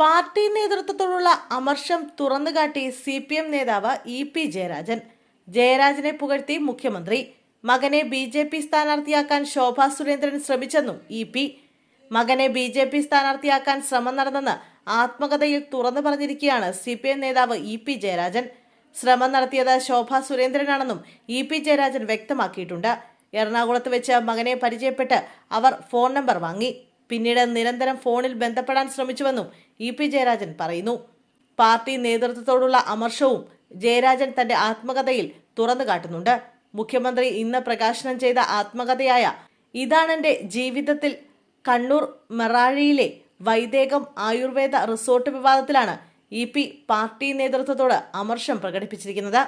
Party നേതൃത്വത്തോടുള്ള അമർഷം തുറന്നുകാട്ടി സി പി എം നേതാവ് ഇ പി ജയരാജൻ. ജയരാജനെ പുകഴ്ത്തി മുഖ്യമന്ത്രി. മകനെ ബി ജെ പി സ്ഥാനാർത്ഥിയാക്കാൻ ശോഭാ സുരേന്ദ്രൻ ശ്രമിച്ചെന്നും ഇ പി. മകനെ ബി ജെ പി സ്ഥാനാർത്ഥിയാക്കാൻ ശ്രമം നടന്നെന്ന് ആത്മകഥയിൽ തുറന്നു പറഞ്ഞിരിക്കുകയാണ് സി പി എം നേതാവ് ഇ പി ജയരാജൻ. ശ്രമം നടത്തിയത് ശോഭാ സുരേന്ദ്രനാണെന്നും ഇ പി ജയരാജൻ വ്യക്തമാക്കിയിട്ടുണ്ട്. എറണാകുളത്ത് വെച്ച് മകനെ പരിചയപ്പെട്ട് അവർ ഫോൺ നമ്പർ വാങ്ങി. പിന്നീട് നിരന്തരം ഫോണിൽ ബന്ധപ്പെടാൻ ശ്രമിച്ചുവെന്നും ഇ പി ജയരാജൻ പറയുന്നു. പാർട്ടി നേതൃത്വത്തോടുള്ള അമർഷവും ജയരാജൻ തന്റെ ആത്മകഥയിൽ തുറന്നു കാട്ടുന്നുണ്ട്. മുഖ്യമന്ത്രി ഇന്ന് പ്രകാശനം ചെയ്ത ആത്മകഥയായ ഇതാണെന്റെ ജീവിതത്തിൽ കണ്ണൂർ മെറാഴിയിലെ വൈദേകം ആയുർവേദ റിസോർട്ട് വിവാദത്തിലാണ് ഇ പി പാർട്ടി നേതൃത്വത്തോട് അമർഷം പ്രകടിപ്പിച്ചിരിക്കുന്നത്.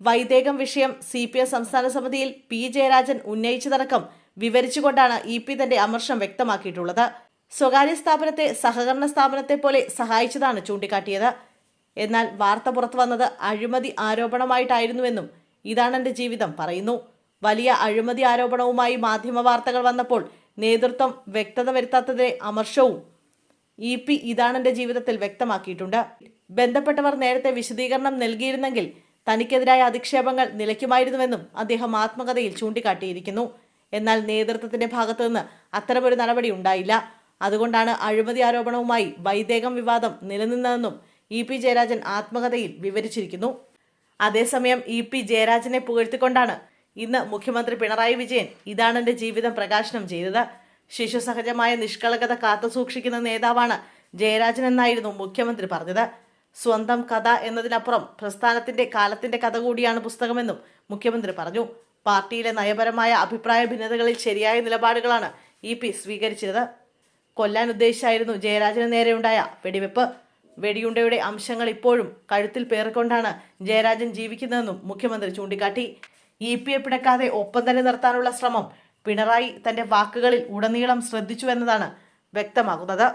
വൈദേകം വിഷയം സി പി എം സംസ്ഥാന സമിതിയിൽ പി ജയരാജൻ ഉന്നയിച്ചതടക്കം വിവരിച്ചുകൊണ്ടാണ് ഇ പി തന്റെ അമർഷം വ്യക്തമാക്കിയിട്ടുള്ളത്. സ്വകാര്യ സ്ഥാപനത്തെ സഹകരണ സ്ഥാപനത്തെ പോലെ സഹായിച്ചതാണ് ചൂണ്ടിക്കാട്ടിയത്. എന്നാൽ വാർത്ത പുറത്തു വന്നത് അഴിമതി ആരോപണമായിട്ടായിരുന്നുവെന്നും ഇതാണ് എന്റെ ജീവിതം പറയുന്നു. വലിയ അഴിമതി ആരോപണവുമായി മാധ്യമ വാർത്തകൾ വന്നപ്പോൾ നേതൃത്വം വ്യക്തത വരുത്താത്തതിലെ അമർഷവും ഇ പി ഇതാണ് എന്റെ ജീവിതത്തിൽ വ്യക്തമാക്കിയിട്ടുണ്ട്. ബന്ധപ്പെട്ടവർ നേരത്തെ വിശദീകരണം നൽകിയിരുന്നെങ്കിൽ തനിക്കെതിരായ അധിക്ഷേപങ്ങൾ നിലയ്ക്കുമായിരുന്നുവെന്നും അദ്ദേഹം ആത്മകഥയിൽ ചൂണ്ടിക്കാട്ടിയിരിക്കുന്നു. എന്നാൽ നേതൃത്വത്തിന്റെ ഭാഗത്തുനിന്ന് അത്തരമൊരു നടപടി ഉണ്ടായില്ല. അതുകൊണ്ടാണ് അഴിമതി ആരോപണവുമായി വൈദേകം വിവാദം നിലനിന്നതെന്നും ഇ പി ജയരാജൻ ആത്മകഥയിൽ വിവരിച്ചിരിക്കുന്നു. അതേസമയം ഇ പി ജയരാജനെ പുകഴ്ത്തിക്കൊണ്ടാണ് ഇന്ന് മുഖ്യമന്ത്രി പിണറായി വിജയൻ ഇതാണ് എന്റെ ജീവിതം പ്രകാശനം ചെയ്തത്. ശിശുസഹജമായ നിഷ്കളങ്കത കാത്തുസൂക്ഷിക്കുന്ന നേതാവാണ് ജയരാജൻ എന്നായിരുന്നു മുഖ്യമന്ത്രി പറഞ്ഞത്. സ്വന്തം കഥ എന്നതിനപ്പുറം പ്രസ്ഥാനത്തിന്റെ കാലത്തിന്റെ കഥ കൂടിയാണ് പുസ്തകമെന്നും മുഖ്യമന്ത്രി പറഞ്ഞു. പാർട്ടിയിലെ നയപരമായ അഭിപ്രായ ഭിന്നതകളിൽ ശരിയായ നിലപാടുകളാണ് ഇ പി സ്വീകരിച്ചത് കൊല്ലാൻ ഉദ്ദേശിച്ചായിരുന്നു ജയരാജന് നേരെയുണ്ടായ വെടിവെപ്പ്. വെടിയുണ്ടയുടെ അംശങ്ങൾ ഇപ്പോഴും കഴുത്തിൽ പേറിക്കൊണ്ടാണ് ജയരാജൻ ജീവിക്കുന്നതെന്നും മുഖ്യമന്ത്രി ചൂണ്ടിക്കാട്ടി. ഇ പിയെ പിടക്കാതെ ഒപ്പം തന്നെ നിർത്താനുള്ള ശ്രമം പിണറായി തന്റെ വാക്കുകളിൽ ഉടനീളം ശ്രദ്ധിച്ചു ശ്രദ്ധിച്ചുവെന്നതാണ് വ്യക്തമാകുന്നത്.